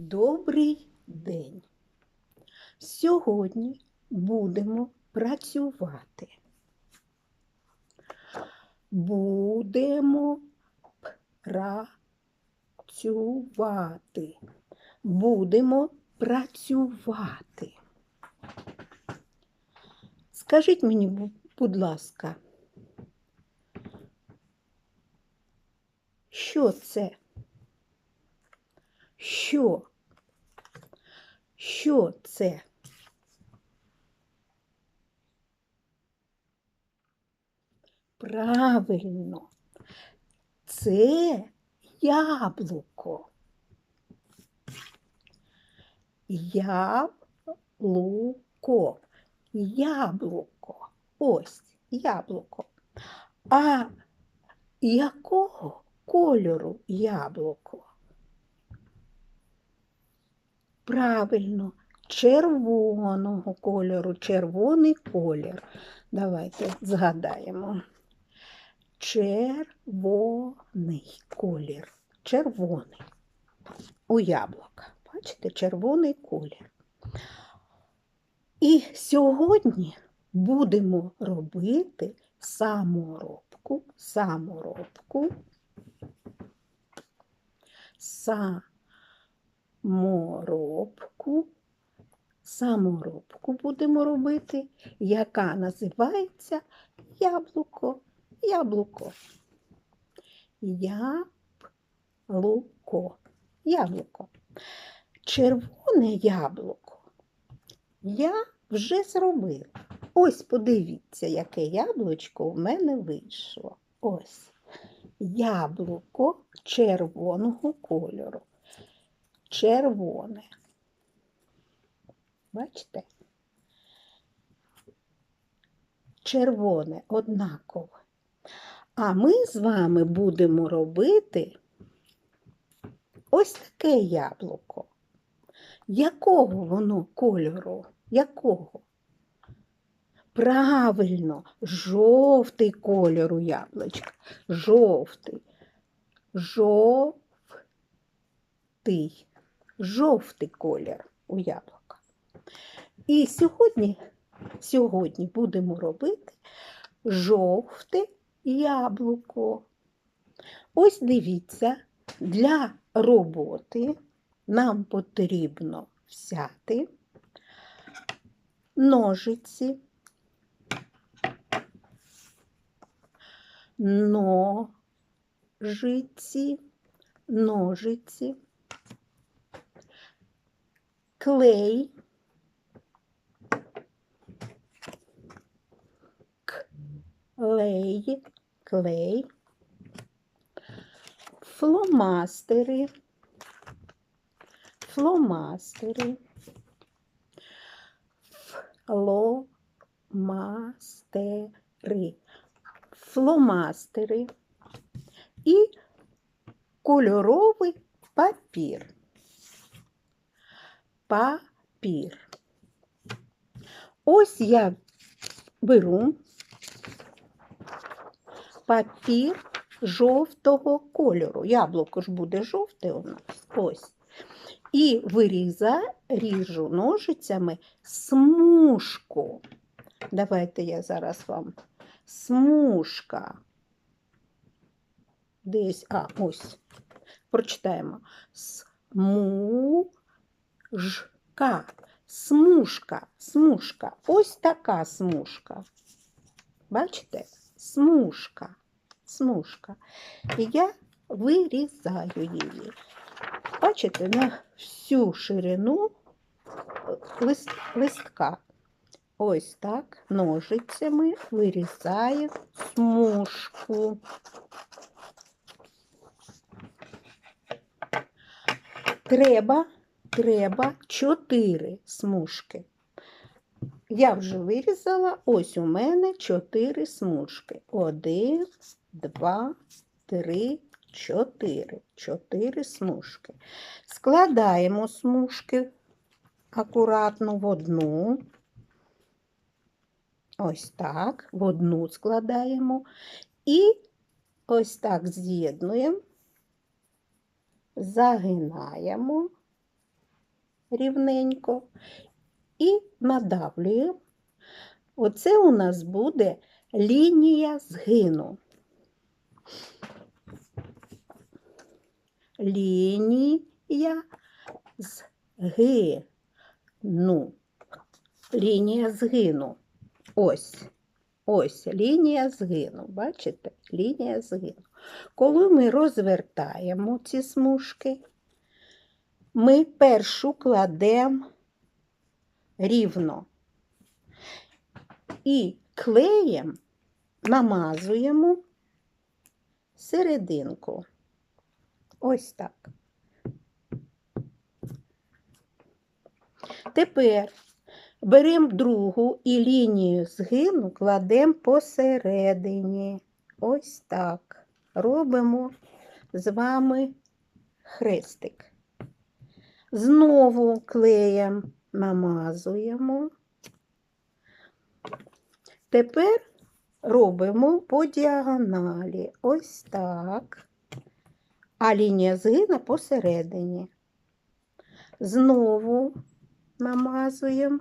Добрий день. Сьогодні будемо працювати. Будемо працювати. Будемо працювати. Скажіть мені, будь ласка, що це? Що? Що це? Правильно, це яблуко. Яблуко. Яблуко. Ось яблуко. А якого кольору яблуко? Правильно, червоного кольору, червоний колір. Давайте згадаємо. Червоний колір. Червоний. У яблука. Бачите, червоний колір. І сьогодні будемо робити саморобку, саморобку, саморобку, саморобку будемо робити, яка називається яблуко, яблуко. Яблуко, яблуко. Червоне яблуко я вже зробила. Ось подивіться, яке яблучко в мене вийшло. Ось яблуко червоного кольору. Червоне. Бачите? Червоне однакове. А ми з вами будемо робити ось таке яблуко. Якого воно кольору? Якого? Правильно, жовтий кольор у яблучка. Жовтий. Жовтий. Жовтий колір у яблука. І сьогодні, сьогодні будемо робити жовте яблуко. Ось дивіться, для роботи нам потрібно взяти ножиці, ножиці, ножиці, клей, клей, клей, фломастери, фломастери, фломастери, фломастери і кольоровий папір. Папір. Ось я беру папір жовтого кольору. Яблуко ж буде жовте у нас. Ось. І виріза, ріжу ножицями смужку. Давайте я зараз вам смужка. Десь, а, ось. Прочитаємо. Смужка. Смужка, смужка. Ось така смужка. Бачите? Смужка, смужка. І я вирізаю її. Бачите, на всю ширину лист, листка. Ось так ножицями вирізаю смужку. Треба, треба чотири смужки. Я вже вирізала, ось у мене чотири смужки. Один, два, три, чотири. Чотири смужки. Складаємо смужки акуратно в одну. Ось так, в одну складаємо. І ось так з'єднуємо, загинаємо рівненько і надавлюємо. Оце у нас буде лінія згину. Лінія згину. Лінія згину. Ось. Ось лінія згину. Бачите? Лінія згину. Коли ми розвертаємо ці смужки, ми першу кладемо рівно і клеєм намазуємо серединку. Ось так. Тепер беремо другу і лінію згину кладемо посередині. Ось так. Робимо з вами хрестик. Знову клеєм намазуємо. Тепер робимо по діагоналі. Ось так. А лінія згина посередині. Знову намазуємо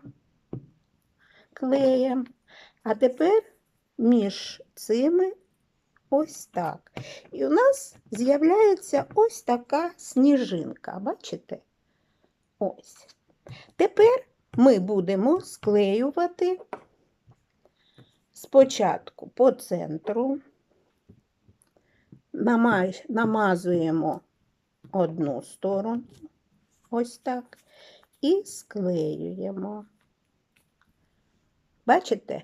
клеєм. А тепер між цими ось так. І у нас з'являється ось така сніжинка. Бачите? Ось. Тепер ми будемо склеювати спочатку по центру, намазуємо одну сторону, ось так, і склеюємо. Бачите,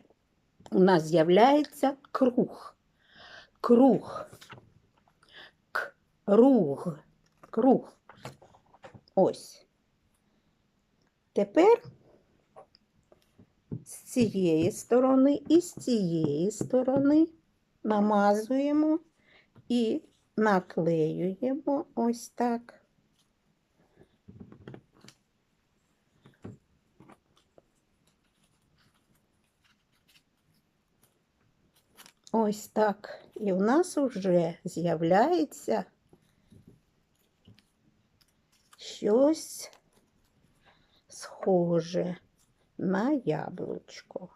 у нас з'являється круг. Круг. Круг. Круг. Ось. Тепер з цієї сторони і з цієї сторони намазуємо і наклеюємо ось так. Ось так. І в нас вже з'являється щось схоже на яблучко.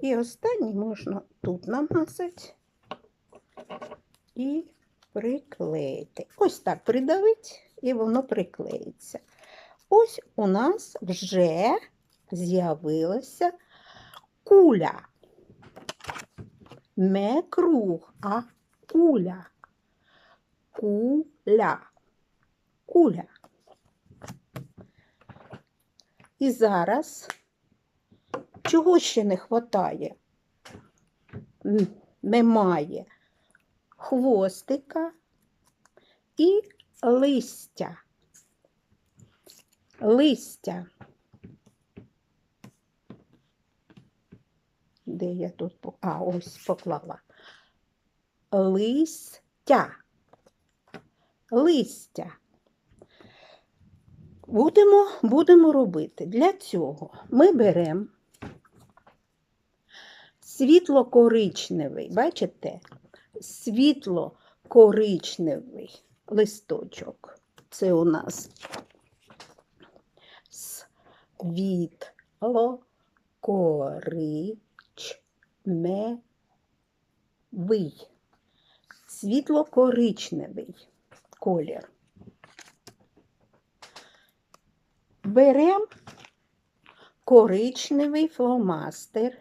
І останній можна тут намазати і приклеїти. Ось так придавити, і воно приклеїться. Ось у нас вже з'явилася куля. Не круг, а куля. Куля. Куля. І зараз чого ще не вистачає? Немає хвостика і листя. Листя. Де я тут? А, ось поклала. Листя. Листя. Будемо, будемо робити. Для цього ми беремо світло-коричневий, бачите? Світло-коричневий листочок. Це у нас світло-коричневий. Світло-коричневий колір. Беремо коричневий фломастер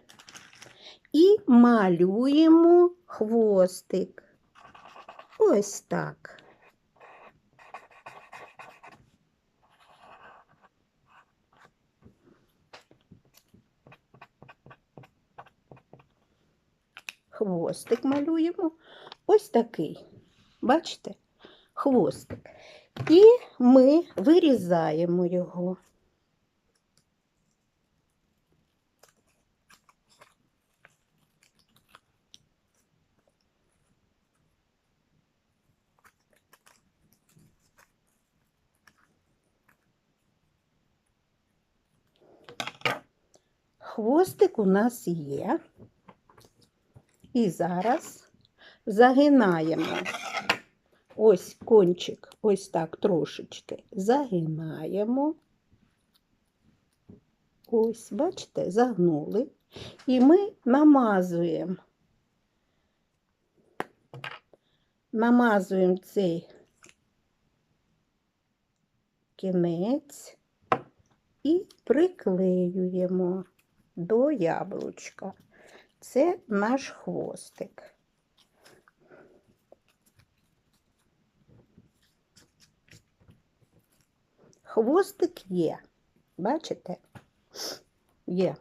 і малюємо хвостик. Ось так. Хвостик малюємо. Ось такий. Бачите? Хвостик. І ми вирізаємо його. Хвостик у нас є. І зараз загинаємо. Ось кончик, ось так трошечки загинаємо. Ось, бачите, загнули. І ми намазуємо. Намазуємо цей кінець і приклеюємо до яблучка. Це наш хвостик. Хвостик є, бачите? Є.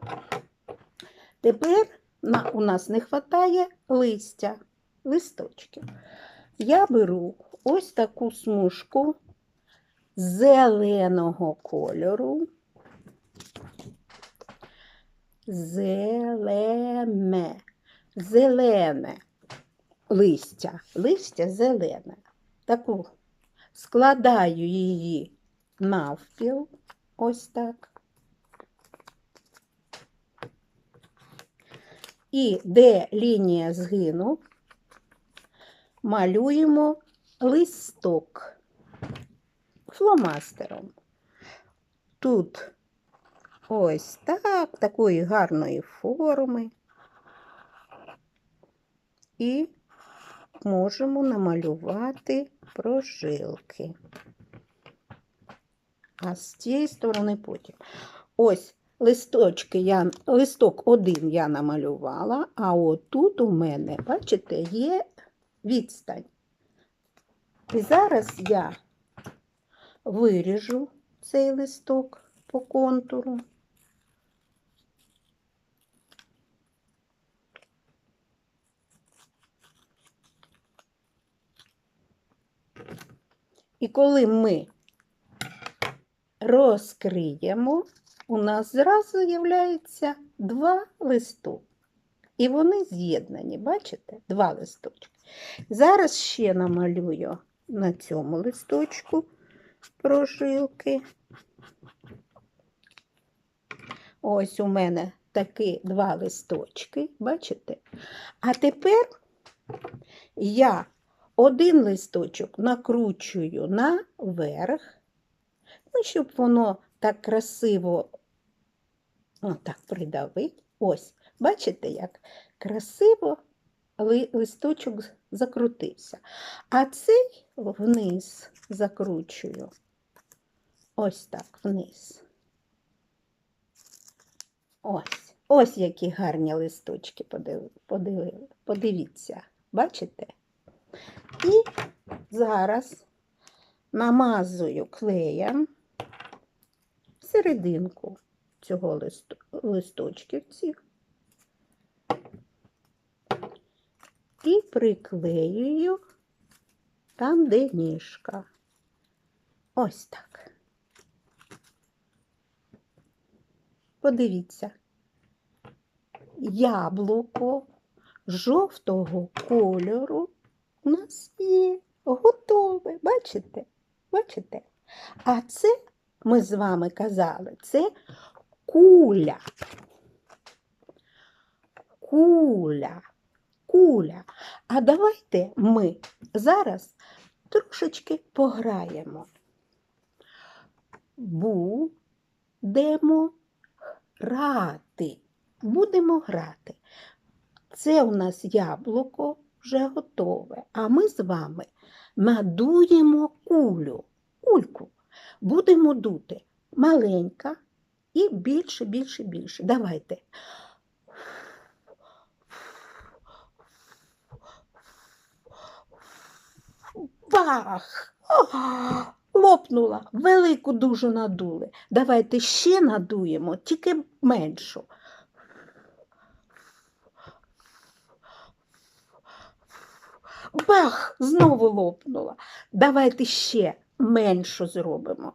Тепер на, у нас не вистачає листя, листочків. Я беру ось таку смужку зеленого кольору. Зелене, зелене листя, листя зелене. Таку складаю її навпіл, ось так. І де лінія згину, малюємо листок фломастером. Тут ось так, такої гарної форми. І можемо намалювати прожилки. А з цієї сторони потім. Ось листочки я, листок один я намалювала, а отут у мене, бачите, є відстань. І зараз я виріжу цей листок по контуру. І коли ми розкриємо, у нас зразу з'являється два листу. І вони з'єднані, бачите? Два листочки. Зараз ще намалюю на цьому листочку прожилки. Ось у мене такі два листочки, бачите? А тепер я один листочок накручую наверх, ну, щоб воно так красиво отак придавить. Ось, бачите, як красиво листочок закрутився. А цей вниз закручую. Ось так вниз. Ось. Ось які гарні листочки подиви- подивили. Подивіться, бачите? І зараз намазую клеєм серединку цього лист... листочків цих і приклеюю там, де ніжка. Ось так. Подивіться, яблуко жовтого кольору у нас є готове. Бачите? Бачите? А це ми з вами казали, це куля. Куля. Куля. А давайте ми зараз трошечки пограємо. Будемо грати. Будемо грати. Це у нас яблуко вже готове. А ми з вами надуємо кулю. Кульку. Будемо дути маленька і більше, більше, більше. Давайте. Бах! Лопнула, велику дуже надули. Давайте ще надуємо, тільки меншу. Бах! Знову лопнула. Давайте ще меншу зробимо.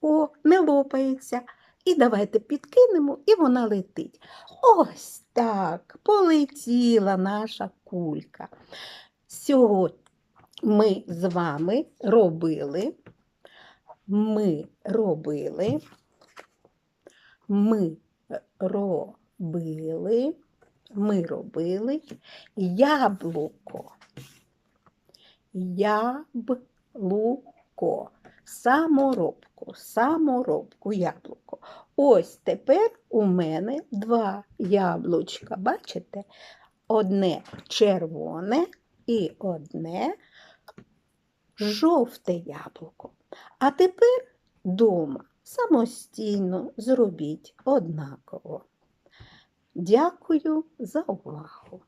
О, не лопається. І давайте підкинемо, і вона летить. Ось так полетіла наша кулька. Сьогодні ми з вами робили ми робили, ми робили, ми робили яблуко. Яблуко. Саморобку, саморобку, яблуко. Ось тепер у мене два яблучка. Бачите? Одне червоне і одне жовте яблуко. А тепер дома самостійно зробіть однаково. Дякую за увагу.